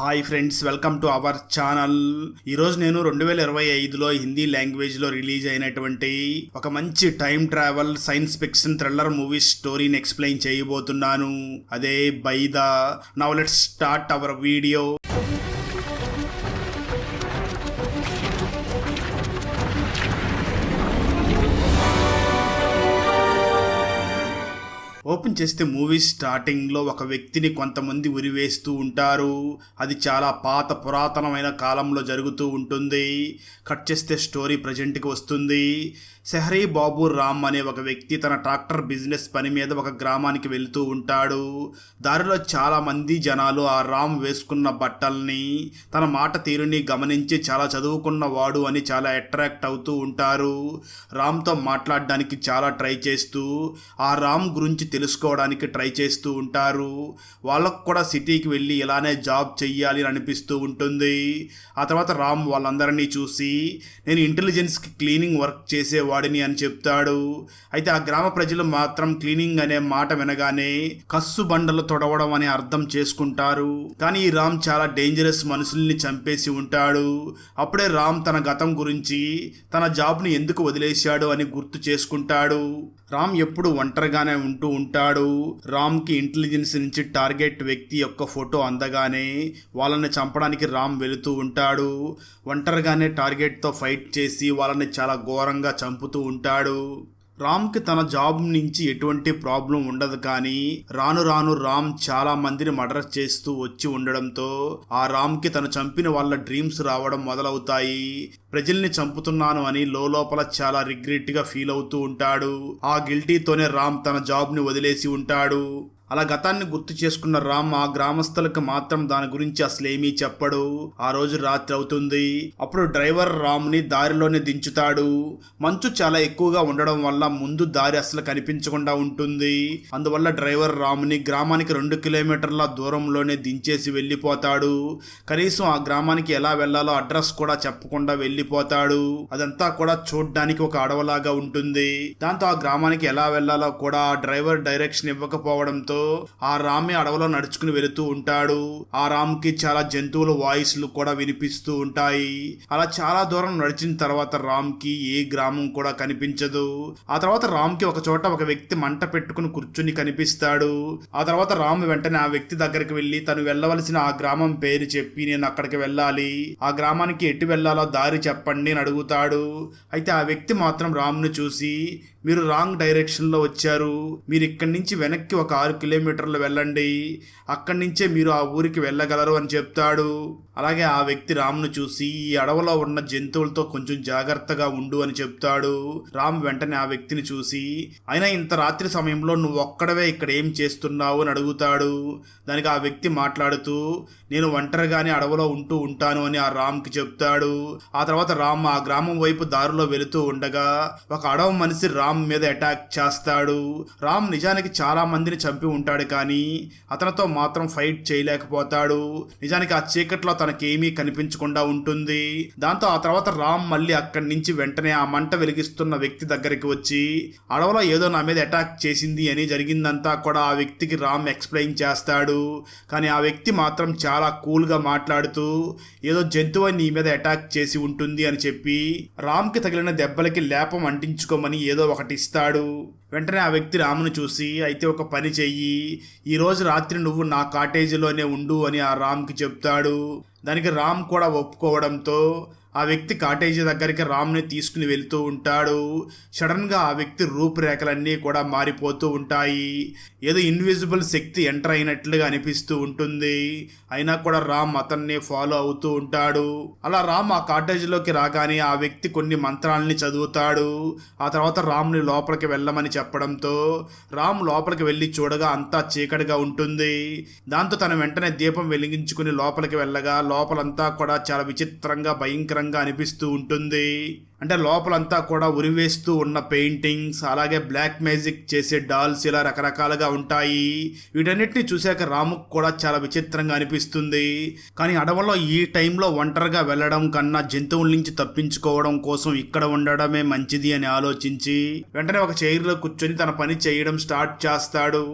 Hi friends welcome to our channel. ఈరోజు నేను రెండు వేల ఇరవై ఐదులో హిందీ లాంగ్వేజ్లో రిలీజ్ అయినటువంటి ఒక మంచి time travel science fiction thriller movie స్టోరీని ఎక్స్ప్లెయిన్ చేయబోతున్నాను. అదే by the. Now let's start our video open చేస్తే మూవీ స్టార్టింగ్లో ఒక వ్యక్తిని కొంతమంది ఉరివేస్తూ ఉంటారు. అది చాలా పాత పురాతనమైన కాలంలో జరుగుతూ ఉంటుంది. కట్ చేస్తే స్టోరీ ప్రజెంట్కి వస్తుంది. సెహరీ బాబు రామ్ అనే ఒక వ్యక్తి తన ట్రాక్టర్ బిజినెస్ పని మీద ఒక గ్రామానికి వెళ్తూ ఉంటాడు. దారిలో చాలామంది జనాలు ఆ రామ్ వేసుకున్న బట్టల్ని తన మాట తీరుని గమనించి చాలా చదువుకున్న వాడు అని చాలా అట్రాక్ట్ అవుతూ ఉంటారు. రామ్తో మాట్లాడడానికి చాలా ట్రై చేస్తూ ఆ రామ్ గురించి తెలుసుకోవడానికి ట్రై చేస్తూ ఉంటారు. వాళ్ళకు కూడా సిటీకి వెళ్ళి ఇలానే జాబ్ చెయ్యాలి అని అనిపిస్తూ ఉంటుంది. ఆ తర్వాత రామ్ వాళ్ళందరినీ చూసి నేను ఇంటెలిజెన్స్కి క్లీనింగ్ వర్క్ వాడిని అని చెప్తాడు. అయితే ఆ గ్రామ ప్రజలు మాత్రం క్లీనింగ్ అనే మాట వినగానే కస్సు బండలు తొడవడం అని అర్థం చేసుకుంటారు. కానీ ఈ రామ్ చాలా డేంజరస్ మనుషుల్ని చంపేసి ఉంటాడు. అప్పుడే రామ్ తన గతం గురించి తన జాబ్ని ఎందుకు వదిలేశాడు అని గుర్తు చేసుకుంటాడు. రామ్ ఎప్పుడు ఒంటరిగానే ఉంటూ ఉంటాడు. రామ్కి ఇంటెలిజెన్స్ నుంచి టార్గెట్ వ్యక్తి యొక్క ఫోటో అందగానే వాళ్ళని చంపడానికి రామ్ వెళుతూ ఉంటాడు. ఒంటరిగానే టార్గెట్తో ఫైట్ చేసి వాళ్ళని చాలా ఘోరంగా చంపు చంపుతూ ఉంటాడు. రామ్కి తన జాబ్ నుంచి ఎటువంటి ప్రాబ్లం ఉండదు కానీ రాను రాను రామ్ చాలా మందిని మర్డర్ చేస్తూ వచ్చి ఉండడంతో ఆ రామ్కి తను చంపిన వాళ్ళ డ్రీమ్స్ రావడం మొదలవుతాయి. ప్రజల్ని చంపుతున్నాను అని లోపల చాలా రిగ్రెట్గా ఫీల్ అవుతూ ఉంటాడు. ఆ గిల్టీతోనే రామ్ తన జాబ్ని వదిలేసి ఉంటాడు. అలా గతాన్ని గుర్తు చేసుకున్న రామ్ ఆ గ్రామస్తులకు మాత్రం దాని గురించి అసలేమీ చెప్పడు. ఆ రోజు రాత్రి అవుతుంది. అప్పుడు డ్రైవర్ రామ్ని దారిలోనే దించుతాడు. మంచు చాలా ఎక్కువగా ఉండడం వల్ల ముందు దారి అసలు కనిపించకుండా ఉంటుంది. అందువల్ల డ్రైవర్ రామ్ని గ్రామానికి రెండు కిలోమీటర్ల దూరంలోనే దించేసి వెళ్ళిపోతాడు. కనీసం ఆ గ్రామానికి ఎలా వెళ్ళాలో అడ్రస్ కూడా చెప్పకుండా వెళ్ళిపోతాడు. అదంతా కూడా చూడ్డానికి ఒక అడవలాగా ఉంటుంది. దాంతో ఆ గ్రామానికి ఎలా వెళ్ళాలో కూడా ఆ డ్రైవర్ డైరెక్షన్ ఇవ్వకపోవడంతో ఆ రామే అడవిలో నడుచుకుని వెళుతూ ఉంటాడు. ఆ రామ్కి చాలా జంతువుల వాయిస్లు కూడా వినిపిస్తూ ఉంటాయి. అలా చాలా దూరం నడిచిన తర్వాత రామ్కి ఏ గ్రామం కూడా కనిపించదు. ఆ తర్వాత రామ్కి ఒక చోట ఒక వ్యక్తి మంట పెట్టుకుని కూర్చుని కనిపిస్తాడు. ఆ తర్వాత రామ్ వెంటనే ఆ వ్యక్తి దగ్గరికి వెళ్ళి తను వెళ్ళవలసిన ఆ గ్రామం పేరు చెప్పి నేను అక్కడికి వెళ్ళాలి. ఆ గ్రామానికి ఎటు వెళ్ళాలో దారి చెప్పండి అని అడుగుతాడు. అయితే ఆ వ్యక్తి మాత్రం రామ్ను చూసి మీరు రాంగ్ డైరెక్షన్లో వచ్చారు. మీరు ఇక్కడి నుంచి వెనక్కి ఒక ఆరు కిలోమీటర్లు వెళ్ళండి. అక్కడి నుంచే మీరు ఆ ఊరికి వెళ్ళగలరు అని చెప్తాడు. అలాగే ఆ వ్యక్తి రామ్ను చూసి ఈ అడవిలో ఉన్న జంతువులతో కొంచెం జాగ్రత్తగా ఉండు అని చెప్తాడు. రామ్ వెంటనే ఆ వ్యక్తిని చూసి అయినా ఇంత రాత్రి సమయంలో నువ్వు ఒక్కడవే ఇక్కడ ఏం చేస్తున్నావు అని అడుగుతాడు. దానికి ఆ వ్యక్తి మాట్లాడుతూ నేను ఒంటరిగానే అడవిలో ఉంటూ ఉంటాను అని ఆ రామ్కి చెప్తాడు. ఆ తర్వాత రామ్ ఆ గ్రామం వైపు దారిలో వెళుతూ ఉండగా ఒక అడవి మనిషి రామ్ మీద అటాక్ చేస్తాడు. రామ్ నిజానికి చాలా మందిని చంపి ఉంటాడు కానీ అతనితో మాత్రం ఫైట్ చేయలేకపోతాడు. నిజానికి ఆ చీకట్లో తన తనకేమీ కనిపించకుండా ఉంటుంది. దాంతో ఆ తర్వాత రామ్ మళ్ళీ అక్కడి నుంచి వెంటనే ఆ మంట వెలిగిస్తున్న వ్యక్తి దగ్గరికి వచ్చి అడవిలో ఏదో నా మీద అటాక్ చేసింది అని జరిగిందంతా కూడా ఆ వ్యక్తికి రామ్ ఎక్స్ప్లెయిన్ చేస్తాడు. కానీ ఆ వ్యక్తి మాత్రం చాలా కూల్గా మాట్లాడుతూ ఏదో జంతువు నీ మీద అటాక్ చేసి ఉంటుంది అని చెప్పి రామ్కి తగిలిన దెబ్బలకి లేపం అంటించుకోమని ఏదో ఒకటి ఇస్తాడు. వెంటనే ఆ వ్యక్తి రామును చూసి అయితే ఒక పని చెయ్యి. ఈరోజు రాత్రి నువ్వు నా కాటేజీలోనే ఉండు అని ఆ రామ్కి చెప్తాడు. దానికి రామ్ కూడా ఒప్పుకోవడంతో ఆ వ్యక్తి కాటేజీ దగ్గరికి రామ్ని తీసుకుని వెళ్తూ ఉంటాడు. సడన్గా ఆ వ్యక్తి రూపురేఖలన్నీ కూడా మారిపోతూ ఉంటాయి. ఏదో ఇన్విజిబుల్ శక్తి ఎంటర్ అయినట్లుగా అనిపిస్తూ ఉంటుంది. అయినా కూడా రామ్ అతన్ని ఫాలో అవుతూ ఉంటాడు. అలా రామ్ ఆ కాటేజీలోకి రాగానే ఆ వ్యక్తి కొన్ని మంత్రాలని చదువుతాడు. ఆ తర్వాత రామ్ని లోపలికి వెళ్ళమని చెప్పడంతో రామ్ లోపలికి వెళ్ళి చూడగా అంతా చీకటిగా ఉంటుంది. దాంతో తన వెంటనే దీపం వెలిగించుకుని లోపలికి వెళ్ళగా లోపలంతా కూడా చాలా విచిత్రంగా భయంకర విచిత్రంగా అనిపిస్తూ ఉంటుంది. అంటే లోపలంతా కూడా ఉరివేస్తూ ఉన్న పెయింటింగ్స్ అలాగే బ్లాక్ మ్యాజిక్ చేసే డాల్స్ ఇలా రకరకాలుగా ఉంటాయి. వీటన్నిటిని చూశాక రాముకు కూడా చాలా విచిత్రంగా అనిపిస్తుంది. కానీ అడవుల్లో ఈ టైంలో ఒంటరిగా వెళ్ళడం కన్నా జంతువుల నుంచి తప్పించుకోవడం కోసం ఇక్కడ ఉండడమే మంచిది అని ఆలోచించి వెంటనే ఒక చైర్లో కూర్చొని తన పని చేయడం స్టార్ట్ చేస్తాడు.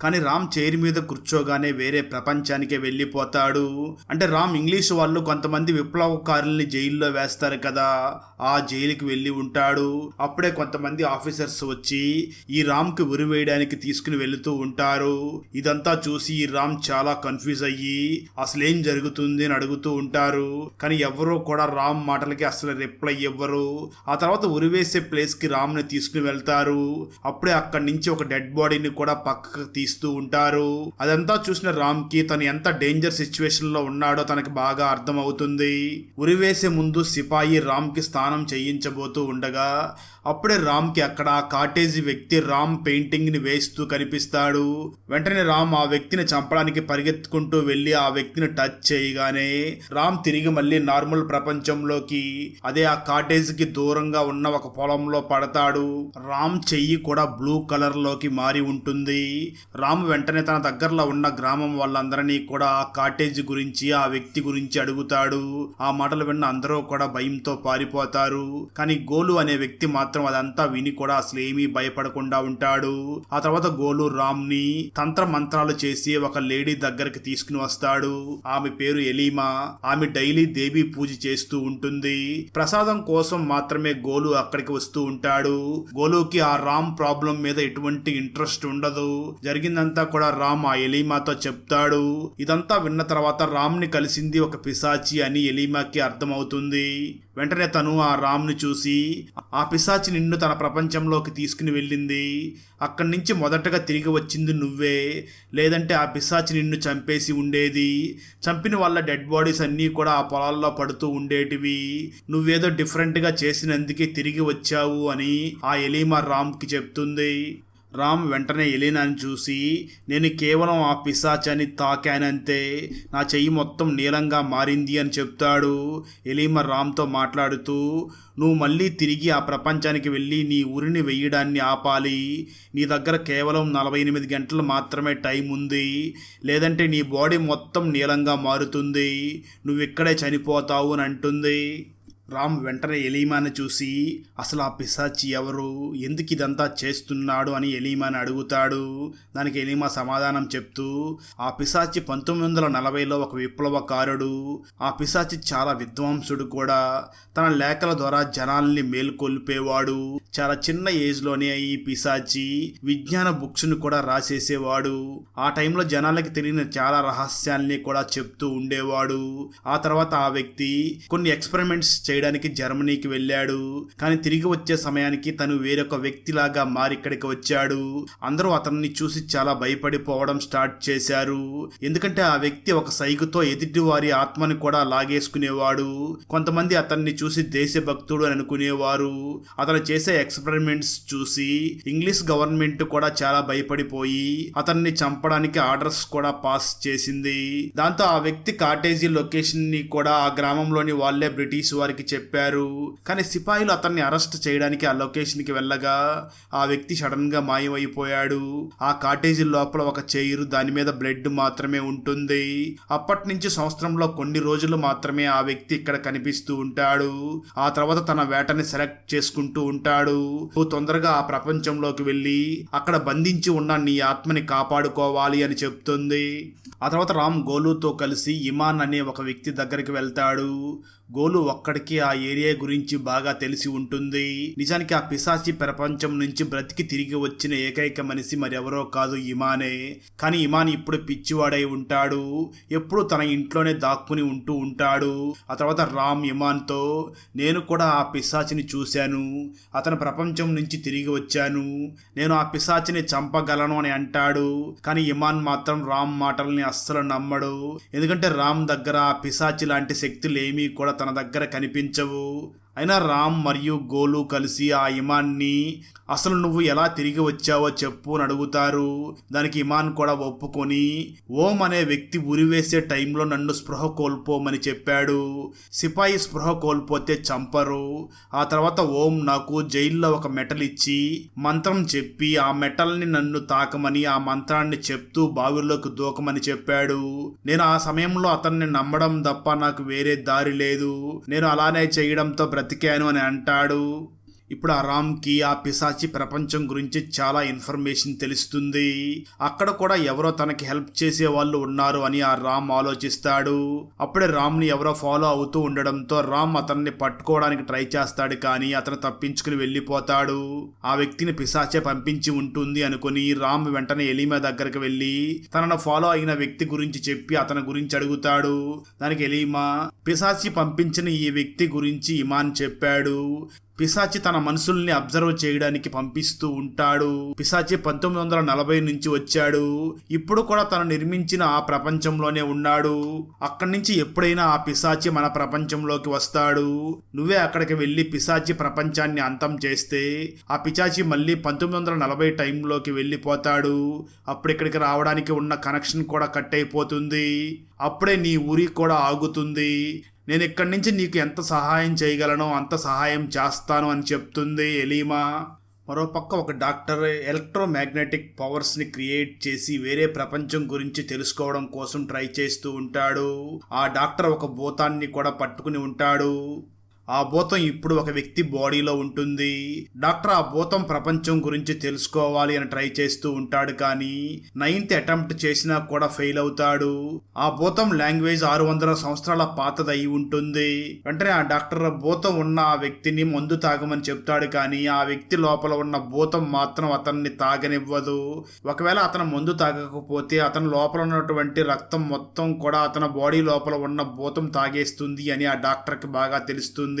కానీ రామ్ చైర్ మీద కూర్చోగానే వేరే ప్రపంచానికే వెళ్ళిపోతాడు. అంటే రామ్ ఇంగ్లీష్ వాళ్ళు కొంతమంది విప్లవకారుల్ని జైల్లో వేస్తారు కదా. ఆ జైలుకి వెళ్ళి ఉంటాడు. అప్పుడే కొంతమంది ఆఫీసర్స్ వచ్చి ఈ రామ్కి ఉరి వేయడానికి తీసుకుని వెళుతూ ఉంటారు. ఇదంతా చూసి ఈ రామ్ చాలా కన్ఫ్యూజ్ అయ్యి అసలేం జరుగుతుంది అని అడుగుతూ ఉంటారు. కానీ ఎవరో కూడా రామ్ మాటలకి అసలు రిప్లై ఇవ్వరు. ఆ తర్వాత ఉరివేసే ప్లేస్కి రామ్ని తీసుకుని వెళ్తారు. అప్పుడే అక్కడి నుంచి ఒక డెడ్ బాడీని కూడా పక్కకు ఇస్తూ ఉంటారు. అదంతా చూసిన రామ్కి తను ఎంత డేంజర్ సిచ్యువేషన్లో ఉన్నాడో తనకి బాగా అర్థం అవుతుంది ఉరివేసే ముందు సిపాయి రామ్కి స్నానం చేయించబోతూ ఉండగా అప్పుడే రామ్కి అక్కడ ఆ కాటేజీ వ్యక్తి రామ్ పెయింటింగ్ని వేస్తూ కనిపిస్తాడు. వెంటనే రామ్ ఆ వ్యక్తిని చంపడానికి పరిగెత్తుకుంటూ వెళ్ళి ఆ వ్యక్తిని టచ్ చేయగానే రామ్ తిరిగి మళ్ళీ నార్మల్ ప్రపంచంలోకి అదే ఆ కాటేజ్కి దూరంగా ఉన్న ఒక పొలంలో పడతాడు. రామ్ చెయ్యి కూడా బ్లూ కలర్లోకి మారి ఉంటుంది. రామ్ వెంటనే తన దగ్గరలో ఉన్న గ్రామం వాళ్ళందరినీ కూడా ఆ కాటేజ్ గురించి ఆ వ్యక్తి గురించి అడుగుతాడు. ఆ మాటలు విన్న అందరూ కూడా భయంతో పారిపోతారు. కానీ గోలు అనే వ్యక్తి మాత్రం అదంతా విని కూడా అసలు ఏమీ భయపడకుండా ఉంటాడు. ఆ తర్వాత గోలు రామ్ని తంత్ర మంత్రాలు చేసి ఒక లేడీ దగ్గరికి తీసుకుని వస్తాడు. ఆమె పేరు ఎలీమా. ఆమె డైలీ దేవి పూజ చేస్తూ ఉంటుంది. ప్రసాదం కోసం మాత్రమే గోలు అక్కడికి వస్తూ ఉంటాడు. గోలుకి ఆ రామ్ ప్రాబ్లం మీద ఎటువంటి ఇంట్రెస్ట్ ఉండదు. జరిగిందంతా కూడా రామ్ ఆ ఎలీమాతో చెప్తాడు. ఇదంతా విన్న తర్వాత రామ్ని కలిసింది ఒక పిశాచి అని ఎలీమాకి అర్థమవుతుంది. వెంటనే తను ఆ రామ్ని చూసి ఆ పిశాచి నిన్ను తన ప్రపంచంలోకి తీసుకుని వెళ్ళింది. అక్కడి నుంచి మొదటగా తిరిగి వచ్చింది నువ్వే. లేదంటే ఆ పిశాచి నిన్ను చంపేసి ఉండేది. చంపిన వాళ్ళ డెడ్ బాడీస్ అన్నీ కూడా ఆ పొలాల్లో పడుతూ ఉండేటివి. నువ్వేదో డిఫరెంట్గా చేసినందుకే తిరిగి వచ్చావు అని ఆ ఎలీమా రామ్కి చెప్తుంది. రామ్ వెంటనే ఎలీనాని చూసి నేను కేవలం ఆ పిశాచాన్ని తాకానంతే. నా చెయ్యి మొత్తం నీలంగా మారింది అని చెప్తాడు ఎలీమ రామ్తో మాట్లాడుతూ నువ్వు మళ్ళీ తిరిగి ఆ ప్రపంచానికి వెళ్ళి నీ ఊరిని వెయ్యడాన్ని ఆపాలి. నీ దగ్గర కేవలం నలభై ఎనిమిది గంటలు మాత్రమే టైం ఉంది. లేదంటే నీ బాడీ మొత్తం నీలంగా మారుతుంది. నువ్వు ఇక్కడే చనిపోతావు అని అంటుంది. రామ్ వెంటనే ఎలీమాని చూసి అసలు ఆ పిశాచి ఎవరు? ఎందుకు ఇదంతా చేస్తున్నాడు? అని ఎలీమాని అడుగుతాడు. దానికి ఎలీమా సమాధానం చెప్తూ ఆ పిశాచి పంతొమ్మిది వందల నలభైలో ఒక విప్లవకారుడు. ఆ పిశాచి చాలా విద్వాంసుడు కూడా. తన లేఖల ద్వారా జనాల్ని మేల్కొల్పేవాడు. చాలా చిన్న ఏజ్లోనే ఈ పిశాచి విజ్ఞాన బుక్స్ను కూడా రాసేసేవాడు. ఆ టైంలో జనాలకి తెలియని చాలా రహస్యాల్ని కూడా చెప్తూ ఉండేవాడు. ఆ తర్వాత ఆ వ్యక్తి కొన్ని ఎక్స్పెరిమెంట్స్ చేయడానికి జర్మనీకి వెళ్ళాడు. కానీ తిరిగి వచ్చే సమయానికి తను వేరొక వ్యక్తిలాగా మారి ఇక్కడికి వచ్చాడు. అందరూ అతన్ని చూసి చాలా భయపడిపోవడం స్టార్ట్ చేశారు. ఎందుకంటే ఆ వ్యక్తి ఒక సైగుతో ఎదుటి వారి ఆత్మని కూడా లాగేసుకునేవాడు. కొంతమంది అతన్ని చూసి దేశభక్తుడు అని అనుకునేవారు. అతను చేసే ఎక్స్పెరిమెంట్స్ చూసి ఇంగ్లీష్ గవర్నమెంట్ కూడా చాలా భయపడిపోయి అతన్ని చంపడానికి ఆర్డర్స్ కూడా పాస్ చేసింది. దాంతో ఆ వ్యక్తి కాటేజీ లొకేషన్ని కూడా ఆ గ్రామంలోని వాళ్ళే బ్రిటిష్ వారికి చెప్పారు. కానీ సిపాయిలు అతన్ని అరెస్ట్ చేయడానికి ఆ లొకేషన్కి వెళ్ళగా ఆ వ్యక్తి సడన్గా మాయమైపోయాడు. ఆ కాటేజీ లోపల ఒక చైరు దాని మీద బ్లడ్ మాత్రమే ఉంటుంది. అప్పటి నుంచి సంవత్సరంలో కొన్ని రోజులు మాత్రమే ఆ వ్యక్తి ఇక్కడ కనిపిస్తూ ఉంటాడు. ఆ తర్వాత తన వేటని సెలెక్ట్ చేసుకుంటూ ఉంటాడు. తొందరగా ఆ ప్రపంచంలోకి వెళ్ళి అక్కడ బంధించి ఉన్న నీ ఆత్మని కాపాడుకోవాలి అని చెప్తుంది. ఆ తర్వాత రామ్ గోలుతో కలిసి ఇమాన్ అనే ఒక వ్యక్తి దగ్గరికి వెళ్తాడు. గోలు ఒక్కడికి ఆ ఏరియా గురించి బాగా తెలిసి ఉంటుంది. నిజానికి ఆ పిశాచి ప్రపంచం నుంచి బ్రతికి తిరిగి వచ్చిన ఏకైక మనిషి మరెవరో కాదు ఇమానే. కానీ ఇమాన్ ఇప్పుడు పిచ్చివాడై ఉంటాడు. ఎప్పుడు తన ఇంట్లోనే దాక్కుని ఉంటూ ఉంటాడు. ఆ తర్వాత రామ్ ఇమాన్తో నేను కూడా ఆ పిశాచిని చూశాను. అతను ప్రపంచం నుంచి తిరిగి వచ్చాను. నేను ఆ పిశాచిని చంపగలను అని అంటాడు. కానీ ఇమాన్ మాత్రం రామ్ మాటల్ని అస్సలు నమ్మడు. ఎందుకంటే రామ్ దగ్గర ఆ పిశాచి లాంటి శక్తులు ఏమీ కూడా తన దగ్గర కనిపించవు. అయినా రామ్ మరియు గోలు కలిసి ఆ ఇమాన్ని అసలు నువ్వు ఎలా తిరిగి వచ్చావో చెప్పు అని అడుగుతారు. దానికి ఇమాన్ కూడా ఒప్పుకొని ఓం అనే వ్యక్తి ఉరివేసే టైంలో నన్ను స్పృహ కోల్పోమని చెప్పాడు. సిపాయి స్పృహ కోల్పోతే చంపరు. ఆ తర్వాత ఓం నాకు జైల్లో ఒక మెటల్ ఇచ్చి మంత్రం చెప్పి ఆ మెటల్ని నన్ను తాకమని ఆ మంత్రాన్ని చెప్తూ బావిలోకి దూకమని చెప్పాడు. నేను ఆ సమయంలో అతన్ని నమ్మడం తప్ప నాకు వేరే దారి లేదు. నేను అలానే చేయడంతో బ్రతికాను అని అంటాడు. ఇప్పుడు ఆ రామ్కి ఆ పిశాచి ప్రపంచం గురించి చాలా ఇన్ఫర్మేషన్ తెలుస్తుంది. అక్కడ కూడా ఎవరో తనకి హెల్ప్ చేసే వాళ్ళు ఉన్నారు అని ఆ రామ్ ఆలోచిస్తాడు. అప్పుడే రామ్ని ఎవరో ఫాలో అవుతూ ఉండడంతో రామ్ అతన్ని పట్టుకోవడానికి ట్రై చేస్తాడు కానీ అతను తప్పించుకుని వెళ్ళిపోతాడు. ఆ వ్యక్తిని పిశాచే పంపించి ఉంటుంది అనుకుని రామ్ వెంటనే ఎలీమా దగ్గరికి వెళ్ళి తనను ఫాలో అయిన వ్యక్తి గురించి చెప్పి అతని గురించి అడుగుతాడు. దానికి ఎలీమా పిశాచి పంపించిన ఈ వ్యక్తి గురించి ఇమాన్ చెప్పాడు. పిశాచి తన మనుషుల్ని అబ్జర్వ్ చేయడానికి పంపిస్తూ ఉంటాడు. పిశాచి పంతొమ్మిది వందల నలభై నుంచి వచ్చాడు. ఇప్పుడు కూడా తను నిర్మించిన ఆ ప్రపంచంలోనే ఉన్నాడు. అక్కడి నుంచి ఎప్పుడైనా ఆ పిశాచి మన ప్రపంచంలోకి వస్తాడు. నువ్వే అక్కడికి వెళ్ళి పిశాచి ప్రపంచాన్ని అంతం చేస్తే ఆ పిశాచి మళ్ళీ పంతొమ్మిది వందల నలభై టైంలోకి వెళ్ళిపోతాడు. అప్పుడు ఇక్కడికి రావడానికి ఉన్న కనెక్షన్ కూడా కట్ అయిపోతుంది. అప్పుడే నీ ఊరి కూడా ఆగుతుంది. నేను ఇక్కడి నుంచి నీకు ఎంత సహాయం చేయగలనో అంత సహాయం చేస్తాను అని చెప్తుంది ఎలీమా. మరోపక్క ఒక డాక్టర్ ఎలక్ట్రోమాగ్నెటిక్ పవర్స్ని క్రియేట్ చేసి వేరే ప్రపంచం గురించి తెలుసుకోవడం కోసం ట్రై చేస్తూ ఉంటాడు. ఆ డాక్టర్ ఒక భూతాన్ని కూడా పట్టుకుని ఉంటాడు. ఆ భూతం ఇప్పుడు ఒక వ్యక్తి బాడీలో ఉంటుంది. డాక్టర్ ఆ భూతం ప్రపంచం గురించి తెలుసుకోవాలి అని ట్రై చేస్తూ ఉంటాడు కానీ నైన్త్ అటెంప్ట్ చేసినా కూడా ఫెయిల్ అవుతాడు. ఆ భూతం లాంగ్వేజ్ ఆరు వందల సంవత్సరాల పాతది అయి ఉంటుంది. వెంటనే ఆ డాక్టర్ భూతం ఉన్న ఆ వ్యక్తిని మందు తాగమని చెప్తాడు కానీ ఆ వ్యక్తి లోపల ఉన్న భూతం మాత్రం అతన్ని తాగనివ్వదు. ఒకవేళ అతను మందు తాగకపోతే అతను లోపల ఉన్నటువంటి రక్తం మొత్తం కూడా అతని బాడీ లోపల ఉన్న భూతం తాగేస్తుంది అని ఆ డాక్టర్కి బాగా తెలుస్తుంది.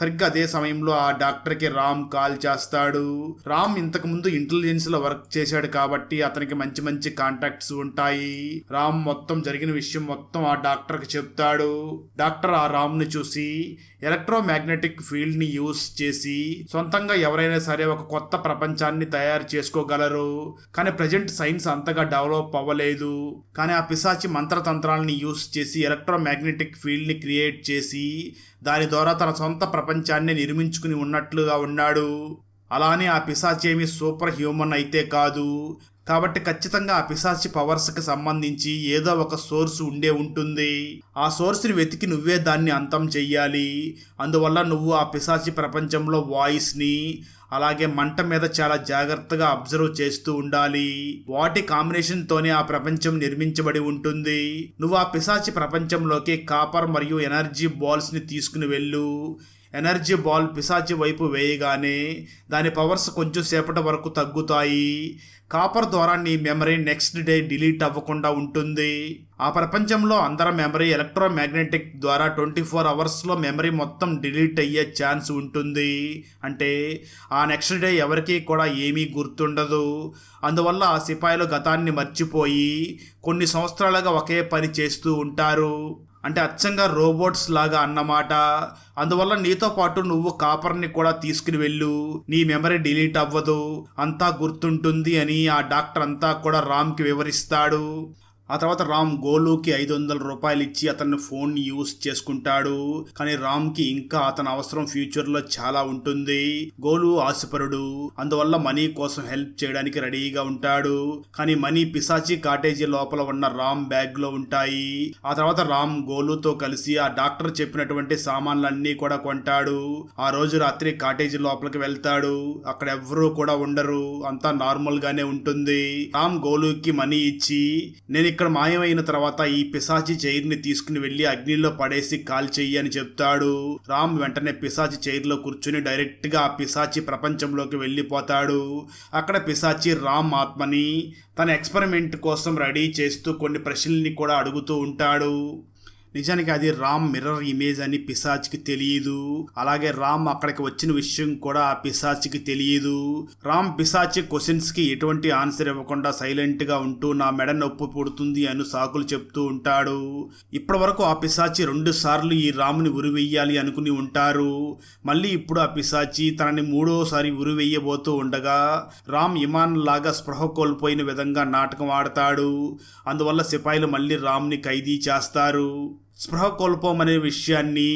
సరిగ్గా అదే సమయంలో ఆ డాక్టర్కి రామ్ కాల్ చేస్తాడు. రామ్ ఇంతకుముందు ఇంటెలిజెన్స్లో వర్క్ చేశాడు కాబట్టి అతనికి మంచి మంచి కాంటాక్ట్స్ ఉంటాయి. రామ్ మొత్తం జరిగిన విషయం మొత్తం ఆ డాక్టర్కి చెప్తాడు. డాక్టర్ ఆ రామ్ని చూసి ఎలక్ట్రోమాగ్నెటిక్ ఫీల్డ్ని యూస్ చేసి సొంతంగా ఎవరైనా సరే ఒక కొత్త ప్రపంచాన్ని తయారు చేసుకోగలరు. కానీ ప్రజెంట్ సైన్స్ అంతగా డెవలప్ అవ్వలేదు. కానీ ఆ పిశాచి మంత్రతంత్రాలని యూస్ చేసి ఎలక్ట్రోమాగ్నెటిక్ ఫీల్డ్ని క్రియేట్ చేసి దాని ద్వారా తన సొంత ప్రపంచాన్ని నిర్మించుకుని ఉన్నట్లుగా ఉన్నాడు. అలానే ఆ పిశాచేమి సూపర్ హ్యూమన్ అయితే కాదు. కాబట్టి ఖచ్చితంగా ఆ పిశాచి పవర్స్కి సంబంధించి ఏదో ఒక సోర్స్ ఉండే ఉంటుంది. ఆ సోర్స్ని వెతికి నువ్వే దాన్ని అంతం చెయ్యాలి. అందువల్ల నువ్వు ఆ పిశాచి ప్రపంచంలో వాయిస్ని అలాగే మంట మీద చాలా జాగ్రత్తగా అబ్జర్వ్ చేస్తూ ఉండాలి. వాటి కాంబినేషన్తోనే ఆ ప్రపంచం నిర్మించబడి ఉంటుంది. నువ్వు ఆ పిశాచి ప్రపంచంలోకి కాపర్ మరియు ఎనర్జీ బాల్స్ని తీసుకుని వెళ్ళు. ఎనర్జీ బాల్ పిశాచి వైపు వేయగానే దాని పవర్స్ కొంచెం సేపటి వరకు తగ్గుతాయి. కాపర్ ద్వారా నీ మెమరీ నెక్స్ట్ డే డిలీట్ అవ్వకుండా ఉంటుంది. ఆ ప్రపంచంలో అందరి మెమరీ ఎలక్ట్రోమాగ్నెటిక్ ద్వారా ట్వంటీ ఫోర్ అవర్స్లో మెమరీ మొత్తం డిలీట్ అయ్యే ఛాన్స్ ఉంటుంది. అంటే ఆ నెక్స్ట్ డే ఎవరికీ కూడా ఏమీ గుర్తుండదు. అందువల్ల ఆ సిపాయిలు గతాన్ని మర్చిపోయి కొన్ని సంవత్సరాలుగా ఒకే పని చేస్తూ ఉంటారు. అంటే అచ్చంగా రోబోట్స్ లాగా అన్నమాట. అందువల్ల నీతో పాటు నువ్వు కాపర్ని కూడా తీసుకుని వెళ్ళు. నీ మెమరీ డిలీట్ అవ్వదు. అంతా గుర్తుంటుంది అని ఆ డాక్టర్ అంతా కూడా రామ్కి వివరిస్తాడు. ఆ తర్వాత రామ్ గోలుకి ఐదు వందల రూపాయలు ఇచ్చి అతన్ని ఫోన్ యూస్ చేసుకుంటాడు. కానీ రామ్కి ఇంకా అతని అవసరం ఫ్యూచర్లో చాలా ఉంటుంది. గోలు ఆశపరుడు. అందువల్ల మనీ కోసం హెల్ప్ చేయడానికి రెడీగా ఉంటాడు. కానీ మనీ పిశాచి కాటేజీ లోపల ఉన్న రామ్ బ్యాగ్లో ఉంటాయి. ఆ తర్వాత రామ్ గోలుతో కలిసి ఆ డాక్టర్ చెప్పినటువంటి సామాన్లన్నీ కూడా కొంటాడు. ఆ రోజు రాత్రి కాటేజీ లోపలికి వెళ్తాడు. అక్కడ ఎవ్వరూ కూడా ఉండరు. అంతా నార్మల్ గానే ఉంటుంది. రామ్ గోలుకి మనీ ఇచ్చి నేను ఇక్కడ మాయమైన తర్వాత ఈ పిశాచి చైర్ని తీసుకుని వెళ్ళి అగ్నిలో పడేసి కాల్ చెయ్యి అని చెప్తాడు. రామ్ వెంటనే పిశాచి చైర్లో కూర్చుని డైరెక్ట్గా ఆ పిశాచి ప్రపంచంలోకి వెళ్ళిపోతాడు. అక్కడ పిశాచి రామ్ ఆత్మని తన ఎక్స్పెరిమెంట్ కోసం రెడీ చేస్తూ కొన్ని ప్రశ్నల్ని కూడా అడుగుతూ ఉంటాడు. నిజానికి అది రామ్ మిర్రర్ ఇమేజ్ అని పిశాచ్కి తెలియదు. అలాగే రామ్ అక్కడికి వచ్చిన విషయం కూడా ఆ పిశాచ్కి తెలియదు. రామ్ పిశాచి క్వశ్చన్స్కి ఎటువంటి ఆన్సర్ ఇవ్వకుండా సైలెంట్గా ఉంటూ నా మెడ నొప్పి పుడుతుంది అని సాకులు చెప్తూ ఉంటాడు. ఇప్పటి వరకు ఆ పిశాచి రెండు సార్లు ఈ రాముని ఉరివెయ్యాలి అనుకుని ఉంటారు. మళ్ళీ ఇప్పుడు ఆ పిశాచి తనని మూడోసారి ఉరివెయ్యబోతూ ఉండగా రామ్ ఇమాన్ లాగా స్పృహ కోల్పోయిన విధంగా నాటకం ఆడతాడు. అందువల్ల సిపాయిలు మళ్ళీ రామ్ని ఖైదీ చేస్తారు. స్పృహ కోల్పోమనే విషయాన్ని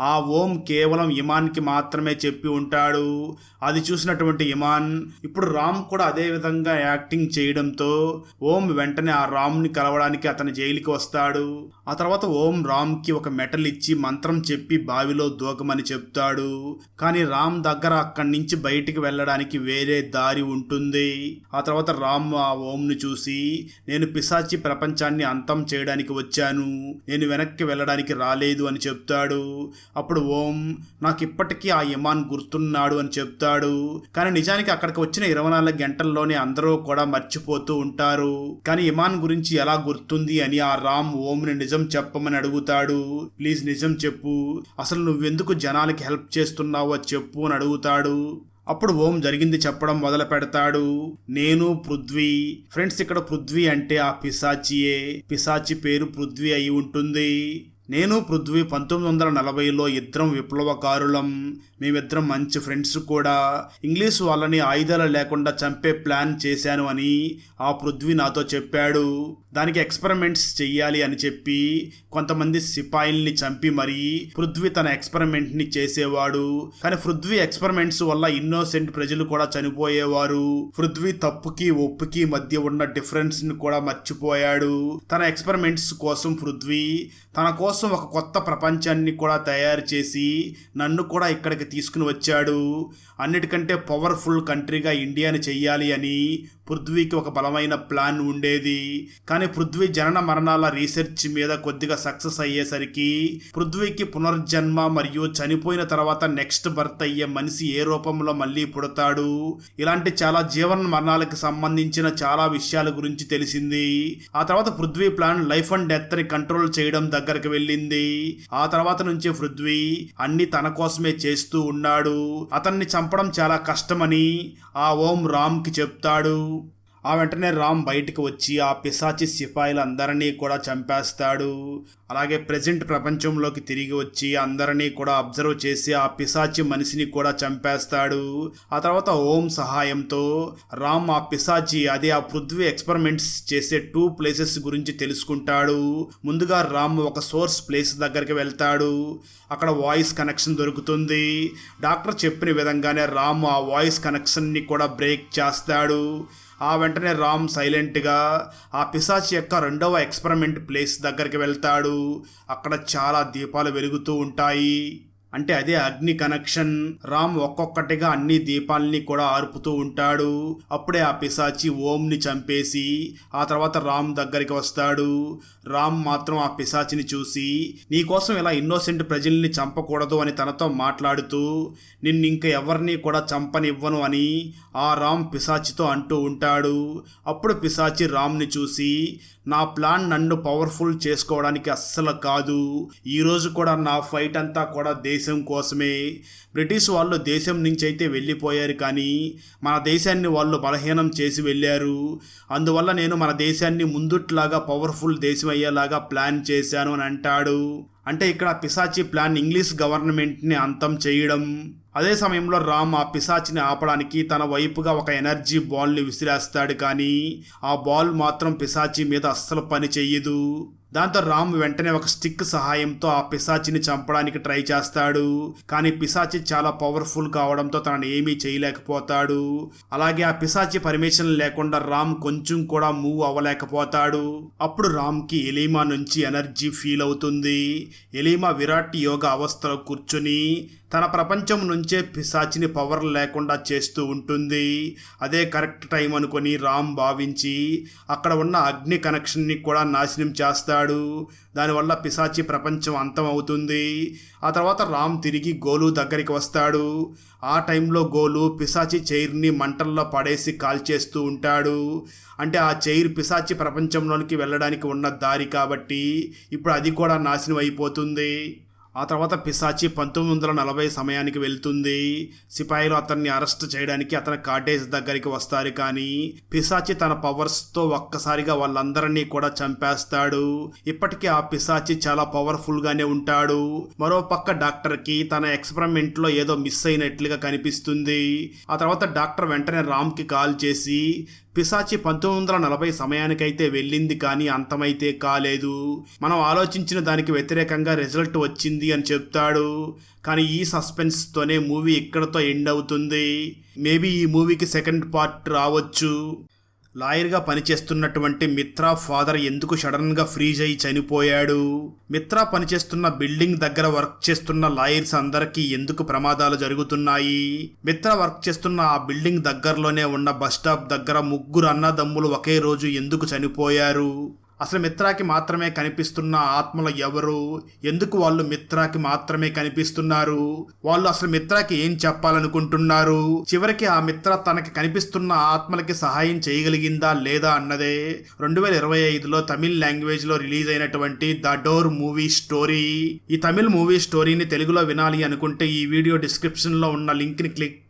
ఆ ఓం కేవలం ఇమాన్కి మాత్రమే చెప్పి ఉంటాడు. అది చూసినటువంటి ఇమాన్ ఇప్పుడు రామ్ కూడా అదే విధంగా యాక్టింగ్ చేయడంతో ఓం వెంటనే ఆ రామ్ని కలవడానికి అతని జైలుకి వస్తాడు. ఆ తర్వాత ఓం రామ్కి ఒక మెటల్ ఇచ్చి మంత్రం చెప్పి బావిలో దూకమని చెప్తాడు. కానీ రామ్ దగ్గర అక్కడి నుంచి బయటికి వెళ్ళడానికి వేరే దారి ఉంటుంది. ఆ తర్వాత రామ్ ఆ ఓంని చూసి నేను పిశాచి ప్రపంచాన్ని అంతం చేయడానికి వచ్చాను. నేను వెనక్కి వెళ్ళడానికి రాలేదు అని చెప్తాడు. అప్పుడు ఓం నాకు ఇప్పటికీ ఆ ఇమాన్ గుర్తున్నాడు అని చెప్తాడు. కానీ నిజానికి అక్కడికి వచ్చిన ఇరవై నాలుగు గంటల్లోనే అందరూ కూడా మర్చిపోతూ ఉంటారు. కానీ ఇమాన్ గురించి ఎలా గుర్తుంది అని ఆ రామ్ ఓంని నిజం చెప్పమని అడుగుతాడు. ప్లీజ్ నిజం చెప్పు. అసలు నువ్వెందుకు జనాలకి హెల్ప్ చేస్తున్నావో చెప్పు అని అడుగుతాడు. అప్పుడు ఓం జరిగింది చెప్పడం మొదలు పెడతాడు. నేను పృథ్వీ. ఫ్రెండ్స్ ఇక్కడ పృథ్వీ అంటే ఆ పిశాచియే. పిశాచి పేరు పృథ్వీ అయి ఉంటుంది. నేను పృథ్వీ పంతొమ్మిది వందల నలభైలో ఇద్దరం విప్లవకారులం. మేమిద్దరం మంచి ఫ్రెండ్స్ కూడా. ఇంగ్లీష్ వాళ్ళని ఆయుధాలు లేకుండా చంపే ప్లాన్ చేశాను అని ఆ పృథ్వీ నాతో చెప్పాడు. దానికి ఎక్స్పెరిమెంట్స్ చెయ్యాలి అని చెప్పి కొంతమంది సిపాయిల్ని చంపి మరీ పృథ్వీ తన ఎక్స్పెరిమెంట్ని చేసేవాడు. కానీ పృథ్వీ ఎక్స్పెరిమెంట్స్ వల్ల ఇన్నోసెంట్ ప్రజలు కూడా చనిపోయేవారు. పృథ్వీ తప్పుకి ఒప్పుకి మధ్య ఉన్న డిఫరెన్స్ని కూడా మర్చిపోయాడు. తన ఎక్స్పెరిమెంట్స్ కోసం పృథ్వీ తన కోసం ఒక కొత్త ప్రపంచాన్ని కూడా తయారు చేసి నన్ను కూడా ఇక్కడికి తీసుకుని వచ్చాడు. అన్నిటికంటే పవర్ఫుల్ కంట్రీగా ఇండియాని చెయ్యాలి అని పృథ్వీకి ఒక బలమైన ప్లాన్ ఉండేది. కానీ పృథ్వీ జనన మరణాల రీసెర్చ్ మీద కొద్దిగా సక్సెస్ అయ్యేసరికి పృథ్వీకి పునర్జన్మ మరియు చనిపోయిన తర్వాత నెక్స్ట్ బర్త్ అయ్యే మనిషి ఏ రూపంలో మళ్ళీ పుడతాడు? ఇలాంటి చాలా జీవన మరణాలకు సంబంధించిన చాలా విషయాల గురించి తెలిసింది. ఆ తర్వాత పృథ్వీ ప్లాన్ లైఫ్ అండ్ డెత్ని కంట్రోల్ చేయడం దగ్గరికి వెళ్ళింది. ఆ తర్వాత నుంచి పృథ్వీ అన్ని తన కోసమే చేస్తూ ఉన్నాడు. అతన్ని చంపడం చాలా కష్టమని ఆ ఓం రామ్కి చెప్తాడు. ఆ వెంటనే రామ్ బయటకు వచ్చి ఆ పిశాచి సిపాయిలందరినీ కూడా చంపేస్తాడు. అలాగే ప్రజెంట్ ప్రపంచంలోకి తిరిగి వచ్చి అందరినీ కూడా అబ్జర్వ్ చేసి ఆ పిశాచి మనిషిని కూడా చంపేస్తాడు. ఆ తర్వాత ఓం సహాయంతో రామ్ ఆ పిశాచి అదే ఆ పృథ్వీ ఎక్స్పెరిమెంట్స్ చేసే టూ ప్లేసెస్ గురించి తెలుసుకుంటాడు. ముందుగా రామ్ ఒక సోర్స్ ప్లేస్ దగ్గరికి వెళ్తాడు. అక్కడ వాయిస్ కనెక్షన్ దొరుకుతుంది. డాక్టర్ చెప్పిన విధంగానే రామ్ ఆ వాయిస్ కనెక్షన్ని కూడా బ్రేక్ చేస్తాడు. ఆ వెంటనే రామ్ సైలెంట్గా ఆ పిశాచి యొక్క రెండవ ఎక్స్పెరిమెంట్ ప్లేస్ దగ్గరికి వెళ్తాడు. అక్కడ చాలా దీపాలు వెలుగుతూ ఉంటాయి. అంటే అదే అగ్ని కనెక్షన్. రామ్ ఒక్కొక్కటిగా అన్ని దీపాలని కూడా ఆర్పుతూ ఉంటాడు. అప్పుడే ఆ పిశాచి ఓంని చంపేసి ఆ తర్వాత రామ్ దగ్గరికి వస్తాడు. రామ్ మాత్రం ఆ పిశాచిని చూసి నీకోసం ఇలా ఇన్నోసెంట్ ప్రజల్ని చంపకూడదు అని తనతో మాట్లాడుతూ నిన్ను ఇంక ఎవరిని కూడా చంపనివ్వను అని ఆ రామ్ పిశాచితో అంటూ ఉంటాడు. అప్పుడు పిశాచి రామ్ని చూసి నా ప్లాన్ నన్ను పవర్ఫుల్ చేసుకోవడానికి అస్సలు కాదు. ఈరోజు కూడా నా ఫైట్ అంతా కూడా దేశం కోసమే. బ్రిటిష్ వాళ్ళు దేశం నుంచి అయితే వెళ్ళిపోయారు కానీ మన దేశాన్ని వాళ్ళు బలహీనం చేసి వెళ్ళారు. అందువల్ల నేను మన దేశాన్ని ముందుట్లాగా పవర్ఫుల్ దేశం అయ్యేలాగా ప్లాన్ చేశాను అని అంటాడు. అంటే ఇక్కడ పిశాచి ప్లాన్ ఇంగ్లీష్ గవర్నమెంట్ని అంతం చేయడం. అదే సమయంలో రామ్ ఆ పిశాచిని ఆపడానికి తన వైపుగా ఒక ఎనర్జీ బాల్ని విసిరేస్తాడు కానీ ఆ బాల్ మాత్రం పిశాచి మీద అస్సలు పని చెయ్యదు. దాంతో రామ్ వెంటనే ఒక స్టిక్ సహాయంతో ఆ పిశాచిని చంపడానికి ట్రై చేస్తాడు. కానీ పిశాచి చాలా పవర్ఫుల్ కావడంతో తనని ఏమీ చేయలేకపోతాడు. అలాగే ఆ పిశాచి పర్మిషన్ లేకుండా రామ్ కొంచెం కూడా మూవ్ అవ్వలేకపోతాడు. అప్పుడు రామ్కి ఎలీమా నుంచి ఎనర్జీ ఫీల్ అవుతుంది. ఎలీమా విరాట్ యోగ అవస్థలో కూర్చుని తన ప్రపంచం నుంచే పిశాచిని పవర్ లేకుండా చేస్తూ ఉంటుంది. అదే కరెక్ట్ టైం అనుకొని రామ్ భావించి అక్కడ ఉన్న అగ్ని కనెక్షన్ని కూడా నాశనం చేస్తాడు. దానివల్ల పిశాచి ప్రపంచం అంతం అవుతుంది. ఆ తర్వాత రామ్ తిరిగి గోలు దగ్గరికి వస్తాడు. ఆ టైంలో గోలు పిశాచి చైర్ని మంటల్లో పడేసి కాల్చేస్తూ ఉంటాడు. అంటే ఆ చైర్ పిశాచి ప్రపంచంలోనికి వెళ్ళడానికి ఉన్న దారి కాబట్టి ఇప్పుడు అది కూడా నాశనం అయిపోతుంది. ఆ తర్వాత పిశాచి పంతొమ్మిది వందల నలభై సమయానికి వెళ్తుంది. సిపాయిలు అతన్ని అరెస్ట్ చేయడానికి అతని కాటేజ్ దగ్గరికి వస్తారు కానీ పిశాచి తన పవర్స్తో ఒక్కసారిగా వాళ్ళందరినీ కూడా చంపేస్తాడు. ఇప్పటికీ ఆ పిశాచి చాలా పవర్ఫుల్గానే ఉంటాడు. మరో పక్క తన ఎక్స్పెరిమెంట్లో ఏదో మిస్ అయినట్లుగా కనిపిస్తుంది. ఆ తర్వాత డాక్టర్ వెంటనే రామ్కి కాల్ చేసి పిశాచి పంతొమ్మిది వందల నలభై సమయానికైతే వెళ్ళింది కానీ అంతమైతే కాలేదు. మనం ఆలోచించిన దానికి వ్యతిరేకంగా రిజల్ట్ వచ్చింది అని చెప్తాడు. కానీ ఈ సస్పెన్స్తోనే మూవీ ఇక్కడతో ఎండ్ అవుతుంది. మేబీ ఈ మూవీకి సెకండ్ పార్ట్ రావచ్చు. లాయర్గా పనిచేస్తున్నటువంటి మిత్రా ఫాదర్ ఎందుకు సడన్గా ఫ్రీజ్ అయి చనిపోయాడు? మిత్రా పనిచేస్తున్న బిల్డింగ్ దగ్గర వర్క్ చేస్తున్న లాయర్స్ అందరికీ ఎందుకు ప్రమాదాలు జరుగుతున్నాయి? మిత్రా వర్క్ చేస్తున్న ఆ బిల్డింగ్ దగ్గరలోనే ఉన్న బస్ స్టాప్ దగ్గర ముగ్గురు అన్నదమ్ములు ఒకే రోజు ఎందుకు చనిపోయారు? అసలు మిత్రాకి మాత్రమే కనిపిస్తున్న ఆత్మలు ఎవరు? ఎందుకు వాళ్ళు మిత్రాకి మాత్రమే కనిపిస్తున్నారు? వాళ్ళు అసలు మిత్రాకి ఏం చెప్పాలనుకుంటున్నారు? చివరికి ఆ మిత్ర తనకి కనిపిస్తున్న ఆత్మలకి సహాయం చేయగలిగిందా లేదా అన్నదే. రెండు వేల ఇరవై ఐదులో తమిళ్ లాంగ్వేజ్లో రిలీజ్ అయినటువంటి ద డోర్ మూవీ స్టోరీ. ఈ తమిళ్ మూవీ స్టోరీని తెలుగులో వినాలి అనుకుంటే ఈ వీడియో డిస్క్రిప్షన్లో ఉన్న లింక్ని క్లిక్